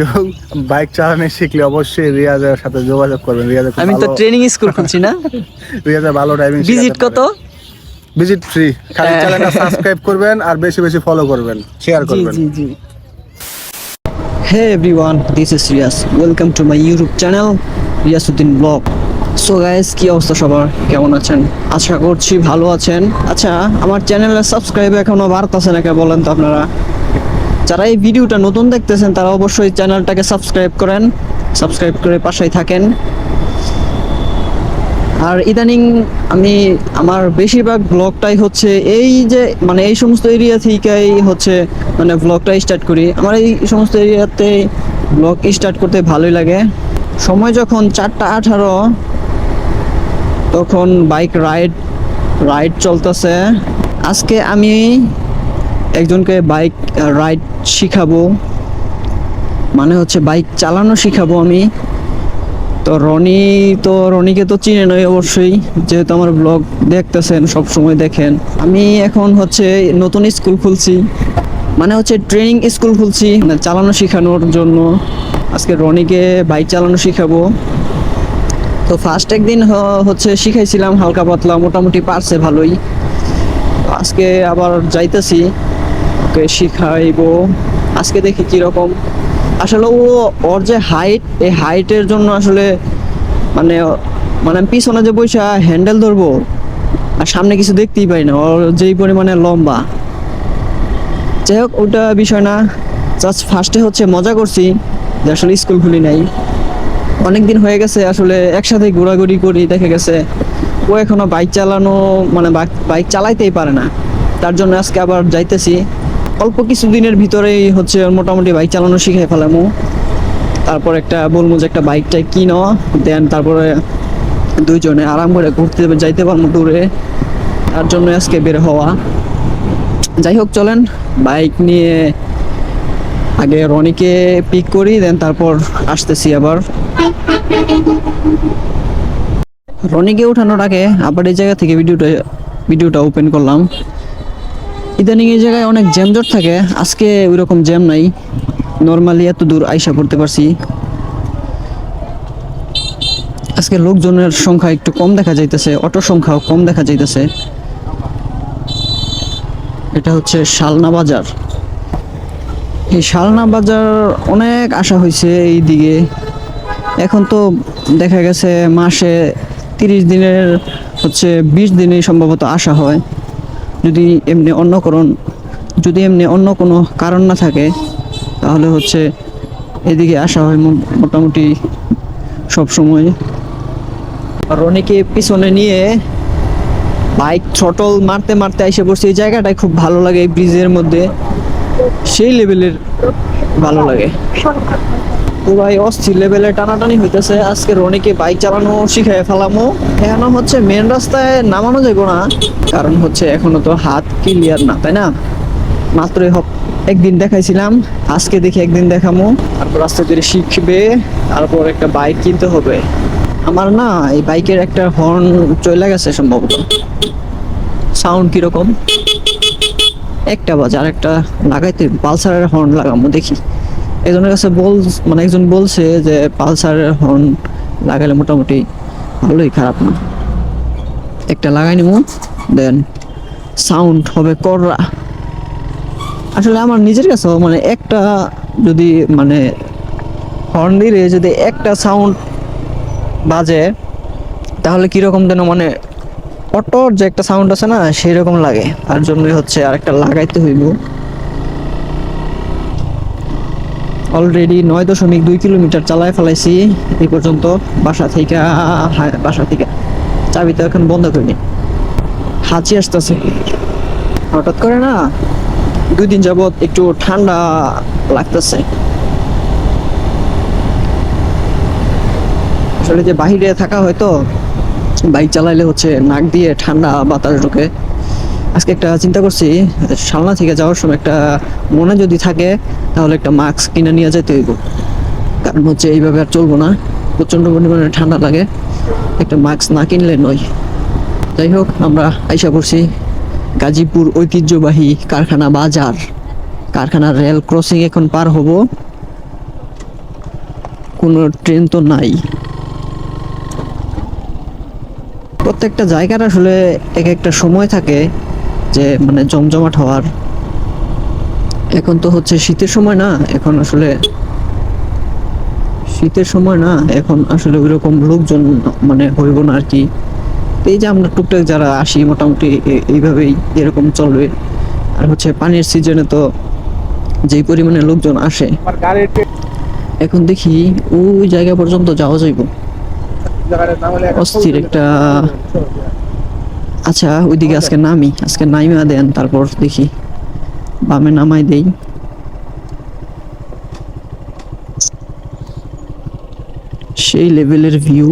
কেউ বাইক চালানো শিখলে অবশ্যই রিয়াজের সাথে যোগাযোগ করবেন। আমি তো ট্রেনিং স্কুল খুলছি না। রিয়াজের ভালো ড্রাইভিং ভিজিট কত? ভিজিট ফ্রি খালি। চ্যানেলটা সাবস্ক্রাইব করবেন আর বেশি বেশি ফলো করবেন। শেয়ার করবেন। জি জি। Hey everyone this is Riyas welcome to my YouTube channel Riyasuddin blog so guys কি অবস্থা সবার? কেমন আছেন? আশা করছি ভালো আছেন। আচ্ছা আমার চ্যানেলে সাবস্ক্রাইব এখনও বাড়তেছে নাকি বলেন তো আপনারা? যারা এই ভিডিওটা নতুন দেখতেছেন, তারা অবশ্যই চ্যানেলটাকে সাবস্ক্রাইব করেন, সাবস্ক্রাইব করে পাশেই থাকেন। আর ইদানিং আমি আমার বেশিরভাগ ব্লগটাই হচ্ছে এই যে মানে এই সমস্ত এরিয়া থেকেই হচ্ছে মানে ব্লগটা স্টার্ট করি। আমার এই সমস্ত এরিয়াতে ব্লগ স্টার্ট করতে ভালোই লাগে। সময় যখন চারটা আঠারো, তখন বাইক রাইড রাইড চলতেছে। আজকে আমি একজনকে বাইক রাইড শিখাবো মানে হচ্ছে বাইক চালানো শিখাবো আমি। তো রনি, তো রনিকে তো চিনে নয় অবশ্যই, যেহেতু আমার ব্লগ দেখতেছেন সব সময় দেখেন। আমি এখন হচ্ছে নতুন স্কুল খুলছি মানে হচ্ছে ট্রেনিং স্কুল খুলছি মানে চালানো শেখানোর জন্য। আজকে রনিকে বাইক চালানো শিখাবো। তো ফার্স্ট একদিন হচ্ছে শিখাইছিলাম, হালকা পাতলা, মোটামুটি পারছে ভালোই। আজকে আবার যাইতেছি। ওকে শিখাইবো। আজকে দেখি কীরকম। আসলে ও, ওর যে হাইট এই হাইটের জন্য আসলে মানে মানে পিছনে যে বৈশা হ্যান্ডেল ধরবো, আর সামনে কিছু দেখতেই পাই না। ওর যেই পরিমাণে লম্বা। যাই হোক, ওটা বিষয় না। জাস্ট ফার্স্টে হচ্ছে মজা করছি, যে আসলে স্কুল খুলি নাই। অনেক দিন হয়ে গেছে, আসলে একসাথে ঘোরাঘুরি করি, দেখে গেছে ও এখনও বাইক চালানো মানে বাইক চালাইতেই পারে না। তার জন্য আজকে আবার যাইতেছি। অল্প কিছু দিনের ভিতরেই হচ্ছে মোটামুটি বাইক চালানো শিখে ফেলামু। তারপর একটা বলব যে একটা বাইকটা কিনো দেন তারপরে দুইজনে আরাম করে ঘুরতে যাইতে পারব ট্যুরে তার জন্য আজকে বের হওয়া। যাই হোক, চলেন বাইক নিয়ে আগে রনিকে পিক করি, দেন তারপর আসতেছি আবার। রনিকে উঠানোর আগে আবার এই জায়গা থেকে ভিডিওটা ভিডিওটা ওপেন করলাম। ইদানিং এই জায়গায় অনেক জ্যামজট থাকে। আজকে ওই রকম জ্যাম নাই। নর্মালি এত দূর আইসা পড়তে পারছি। আজকে লোকজনের সংখ্যা একটু কম দেখা যাইতেছে অটো সংখ্যাও কম দেখা যাইতেছে। এটা হচ্ছে শালনা বাজার। এই শালনা বাজার অনেক আশা হয়েছে এই দিকে এখন তো দেখা গেছে মাসে তিরিশ দিনের হচ্ছে বিশ দিনে সম্ভবত আসা হয়। যদি এমনি অন্য করণ যদি এমনি অন্য কোনো কারণ না থাকে, তাহলে হচ্ছে এদিকে আসা হয় মোটামুটি সব সময়। রনিকে পিছনে নিয়ে বাইক ছটল মারতে মারতে এসে পড়ছে। এই জায়গাটায় খুব ভালো লাগে, এই ব্রিজের মধ্যে। সেই লেভেলের ভালো লাগে। পুরাই অস্থির লেভেলে টানাটানি হইতেছে। আজকে রনিকে বাইক চালানো শিখাই ফেলামো। এখনও হচ্ছে মেন রাস্তায় নামানো যাব না। কারণ হচ্ছে এখনও তো হাত ক্লিয়ার না, তাই না? মাত্রই হপ, একদিন দেখাইছিলাম। আজকে দেখি একদিন দেখামো। তারপর আস্তে ধীরে শিখবে। তারপর একটা বাইক কিনতে হবে। আমার না, এই বাইকের একটা হর্ন চলে গেছে সম্ভবত। সাউন্ড কীরকম? একটা বাজে আর একটা লাগাইতে পালসারের হর্ন লাগামো, দেখি। একজনের কাছে বল মানে একজন বলছে যে পালসারের হর্ন লাগালে মোটামুটি ভালোই, খারাপ না। একটা লাগাই নিব দেন সাউন্ড হবে কররা আসলে আমার নিজের কাছেও মানে একটা যদি মানে হর্ন দিলে যদি একটা সাউন্ড বাজে, তাহলে কীরকম যেন মানে অটোর যে একটা সাউন্ড আছে না সেই রকম লাগে। তার জন্যই হচ্ছে আরেকটা লাগাইতে হইব। অলরেডি নয় দশমিক দুই কিলোমিটার চালায় ফেলাইছি। এই পর্যন্ত বাসা থেকে বাসা থেকে চাবি তো এখন বন্ধ করিনি। হাঁচি আসতেছে। হঠাৎ করে না দুই দিন যাবত একটু ঠান্ডা লাগতেছে। আসলে যে বাহিরে থাকা হয়তো বাইক চালাইলে হচ্ছে নাক দিয়ে ঠান্ডা বাতাস ঢুকে। আজকে একটা চিন্তা করছি সালনা থেকে যাওয়ার সময় একটা মনে যদি থাকে, তাহলে একটা মাস্ক কিনে নিয়ে যেতে হইব। কারণ হচ্ছে এইভাবে আর চলবো না, প্রচণ্ড পরিমাণে ঠান্ডা লাগে, একটা মাস্ক না কিনলে নয়। যাই হোক, আমরা আইসা পড়ছি গাজীপুর ঐতিহ্যবাহী কারখানা বাজার। কারখানার রেল ক্রসিং এখন পার হব। কোনো ট্রেন তো নাই। প্রত্যেকটা জায়গার আসলে এক একটা সময় থাকে। যে মানে জমজমাট হওয়ার। এখন তো হচ্ছে শীতের সময় না, এখন আসলে শীতের সময় না, এখন আসলে ওইরকম লোকজন মানে হইব না আর কি। এই যে আমরা টুকটাক যারা আসি, মোটামুটি এইভাবেই এরকম চলবে। আর হচ্ছে পানির সিজনে তো যেই পরিমাণে লোকজন আসে, এখন দেখি ওই জায়গা পর্যন্ত যাওয়া যাইব। অস্থির একটা আচ্ছা ওইদিকে আজকে নামি, আজকে নাইমা দেন, তারপর দেখি। বামে নামাই দেই। সেই লেভেলের ভিউ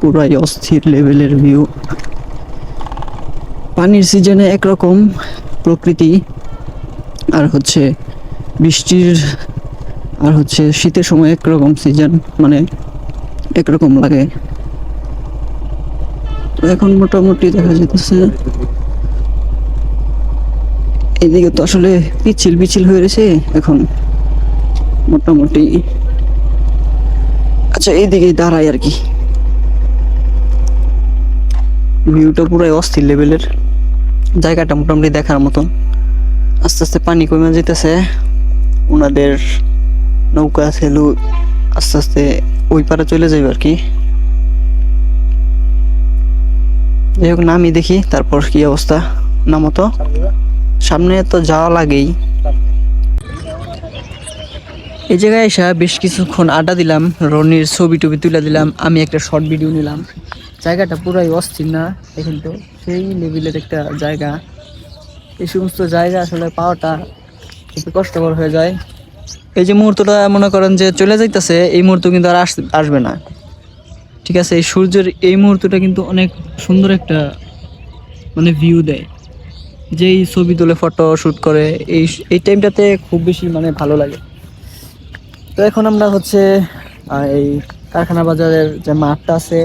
পুরাই অস্থির লেভেলের ভিউ পানির সিজনে একরকম প্রকৃতি। আর হচ্ছে বৃষ্টির, আর হচ্ছে শীতের সময় একরকম সিজন মানে একরকম লাগে। এখন মোটামুটি দেখা যেতেছে এদিকে তো আসলে পিছিল পিছিল হয়ে রয়েছে এখন মোটামুটি। আচ্ছা এইদিকে দাঁড়াই আর কি। ভিউটা পুরাই অস্থির লেভেলের। জায়গাটা মোটামুটি দেখার মতন। আস্তে আস্তে পানি কমে যেতেছে ওনাদের নৌকা আছে লু- আস্তে আস্তে ওই পারে চলে যাবে আর কি। যাই হোক নামি দেখি, তারপর কি অবস্থা? নামো তো। সামনে তো যাওয়া লাগেই। এই জায়গায় এসে বেশ কিছুক্ষণ আড্ডা দিলাম, রনির ছবি টবি তুলে দিলাম, আমি একটা শর্ট ভিডিও নিলাম। জায়গাটা পুরাই অস্থির না, দেখেন তো, সেই লেভেলের একটা জায়গা। এই সমস্ত জায়গা আসলে পাওয়াটা একটু কষ্টকর হয়ে যায়। এই যে মুহূর্তটা মনে করেন যে চলে যাইতেছে, এই মুহূর্ত কিন্তু আর আস- আসবে না। ঠিক আছে এই সূর্যের এই মুহূর্তটা কিন্তু অনেক সুন্দর একটা মানে ভিউ দেয়। যেই ছবি তুলে ফটো শুট করে এই এই টাইমটাতে খুব বেশি মানে ভালো লাগে। তো এখন আমরা হচ্ছে এই কারখানা বাজারের যে মাঠটা আছে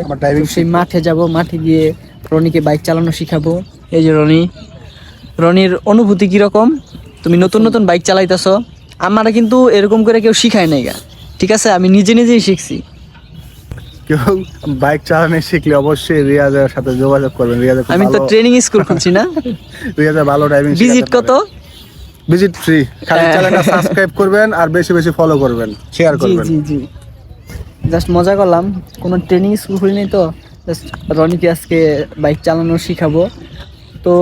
সেই মাঠে যাব। মাঠে গিয়ে রনিকে বাইক চালানো শিখাবো। এই যে রনি। রনির অনুভূতি কীরকম? তুমি নতুন নতুন বাইক চালাইতেছো। আমারা কিন্তু এরকম করে কেউ শিখায় নাই গা। ঠিক আছে আমি নিজে নিজেই শিখছি। কেউ বাইক চালানো শিখলে অবশ্যই রিয়াজের সাথে যোগাযোগ করবেন। রিয়াজের আমি তো ট্রেনিং স্কুল খুলছি না। রিয়াজের ভালো ড্রাইভিং ভিজিট কত? ভিজিট ফ্রি খালি। চ্যানেলটা সাবস্ক্রাইব করবেন আর বেশি বেশি ফলো করবেন শেয়ার করবেন। জি জি। জাস্ট মজা করলাম। কোনো ট্রেনিং স্কুল খুলিনি তো। জাস্ট রনিকে আজকে বাইক চালানো শিখাবো। তো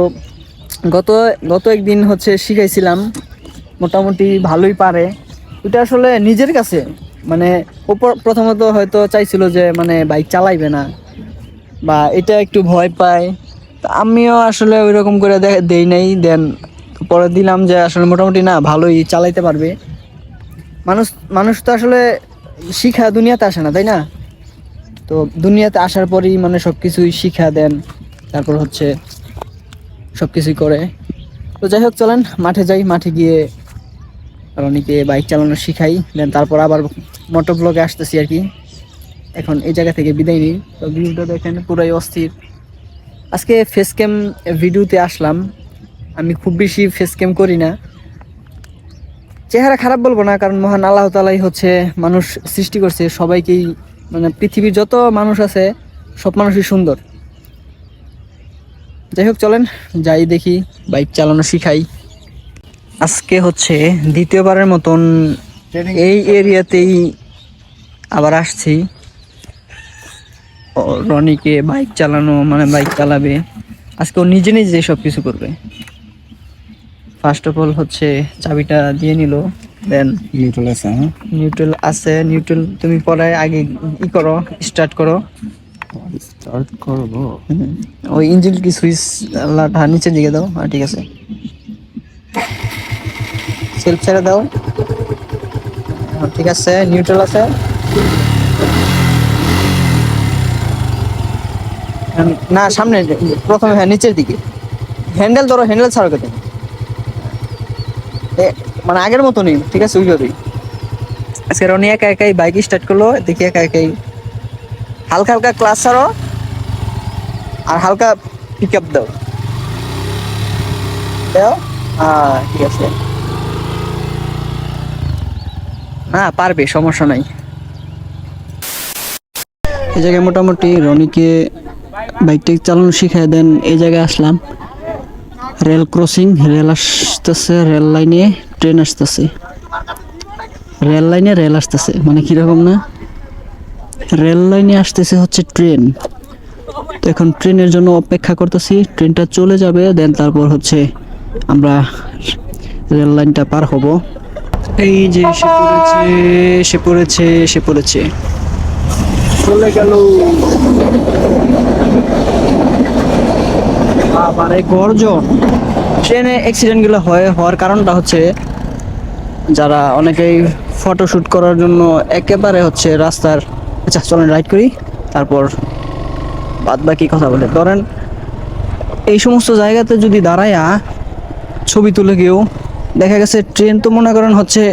গত গত একদিন হচ্ছে শিখাইছিলাম। মোটামুটি ভালোই পারে। এটা আসলে নিজের কাছে। মানে প্রথমত হয়তো চাইছিল যে মানে বাইক চালাইবে না বা এটা একটু ভয় পায়। তা আমিও আসলে ওই রকম করে দেই নাই। দেন পরে দিলাম যে, আসলে মোটামুটি না, ভালোই চালাইতে পারবে। মানুষ মানুষ তো আসলে শিখা দুনিয়াতে আসে না, তাই না? তো দুনিয়াতে আসার পরেই মানে সব কিছুই শিখা দেন, তারপর হচ্ছে সব কিছুই করে। তো যাই হোক, চলেন, মাঠে যাই, মাঠে গিয়ে রনিকে বাইক চালানো শিখাই। দেন তারপর আবার মোটর ব্লগে আসতেছি আর কি। এখন এই জায়গা থেকে বিদায় নিই। তো ভিউটা দেখেন, পুরাই অস্থির। আজকে ফেস ক্যাম ভিডিওতে আসলাম। আমি খুব বেশি ফেস ক্যাম করি না। চেহারা খারাপ বলব না, কারণ মহান আল্লাহ তালাই হচ্ছে মানুষ সৃষ্টি করছে। সবাইকেই মানে পৃথিবীর যত মানুষ আছে, সব মানুষই সুন্দর। যাই হোক, চলেন, যাই দেখি বাইক চালানো শিখাই। আজকে হচ্ছে দ্বিতীয়বারের মতন এই এরিয়াতেই আবার আসছি। রনিকে বাইক চালানো মানে বাইক চালাবে। আজকে ও নিজে নিজে সব কিছু করবে। ফার্স্ট অফ অল হচ্ছে চাবিটা দিয়ে নিল দেন নিউট্রাল আছে হ্যাঁ? নিউট্রাল আছে। নিউট্রাল তুমি পরে আগে ই করো স্টার্ট করো। স্টার্ট করব। ওই ইঞ্জিন কি সুইচ লাটা নিচের দিকে দাও হ্যাঁ ঠিক আছে। সেলফ ছেড়ে দাও। হ্যাঁ, ঠিক আছে নিউট্রাল আছে। না সামনে প্রথমে হ্যাঁ নিচের দিকে। হ্যান্ডেল ধরো হ্যান্ডেল ছাড়ো কেটে। মানে আগের মতনই ঠিক আছে ওইভাবেই আজকে রনি একা একাই বাইক স্টার্ট করল দেখি একা একাই। হালকা হালকা ক্লাস ছাড়ো আর হালকা পিক আপ দাও দাও ঠিক আছে। হ্যাঁ পারবে, সমস্যা নাই। এই জায়গায় মোটামুটি রনিকে বাইকটা চালানো শিখাই দেন, এই জায়গায় আসলাম। রেল ক্রসিং রেল আসতেছে, রেল লাইনে ট্রেন আসতেছে। রেল লাইনে রেল আসতেছে মানে কীরকম না? রেল লাইনে আসতেছে হচ্ছে ট্রেন তো এখন ট্রেনের জন্য অপেক্ষা করতেছি ট্রেনটা চলে যাবে দেন তারপর হচ্ছে আমরা রেল লাইনটা পার হব। এই যে সে পড়েছে সে পড়েছে সে পড়েছে। চলে গেল। আবারে গর্জন। ট্রেনে অ্যাক্সিডেন্টগুলো হয় হওয়ার কারণটা হচ্ছে যারা অনেকেই ফটোশুট করার জন্য একেবারে হচ্ছে রাস্তার আচ্ছা চলেন রাইড করি। তারপর বাদ বাকি কথা বলে। ধরেন এই সমস্ত জায়গাতে যদি দাঁড়ায়া ছবি তুলে কেউ দেখা গেছে ট্রেন তো মনে করেন হচ্ছে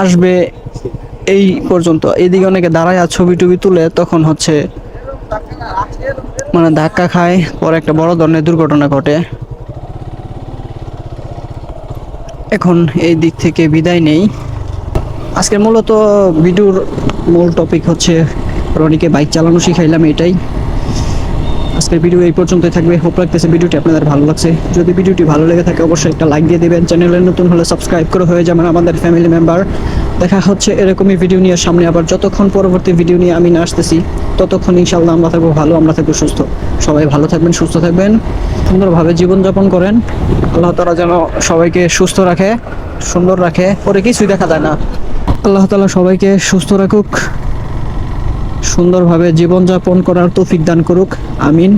আসবে এই পর্যন্ত। এইদিকে অনেকে দাঁড়ায় ছবি টবি তুলে, তখন হচ্ছে মানে ধাক্কা খায়, পরে একটা বড় ধরনের দুর্ঘটনা ঘটে। এখন এই দিক থেকে বিদায় নেই। আজকের মূলত ভিডিওর মূল টপিক হচ্ছে রনিকে বাইক চালানো শিখাইলাম এটাই। আজকের ভিডিও এই পর্যন্তই থাকবে। হোপ লাগতেছে ভিডিওটি আপনাদের ভালো লাগছে। যদি ভিডিওটি ভালো লেগে থাকে, অবশ্যই একটা লাইক দিয়ে দেবেন। চ্যানেলে নতুন হলে সাবস্ক্রাইব করে হয়ে যাবেন আমাদের ফ্যামিলি মেম্বার দেখা হচ্ছে এরকমই ভিডিও নিয়ে সামনে আবার। যতক্ষণ পরবর্তী ভিডিও নিয়ে আমি না আসতেছি, ততক্ষণ ইনশাল্লাহ আমরা থাকব ভালো, আমরা থাকব সুস্থ। সবাই ভালো থাকবেন, সুস্থ থাকবেন। সুন্দরভাবে জীবনযাপন করেন। আল্লাহ তারা যেন সবাইকে সুস্থ রাখে, সুন্দর রাখে। পরে কিছুই দেখা যায় না। আল্লাহ তালা সবাইকে সুস্থ রাখুক। সুন্দরভাবে জীবনযাপন করার তৌফিক দান করুক। আমিন।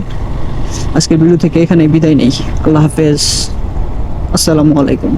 আজকের ভিডিও থেকে এখানে বিদায় নেই। আল্লাহ হাফেজ। আসসালামু আলাইকুম।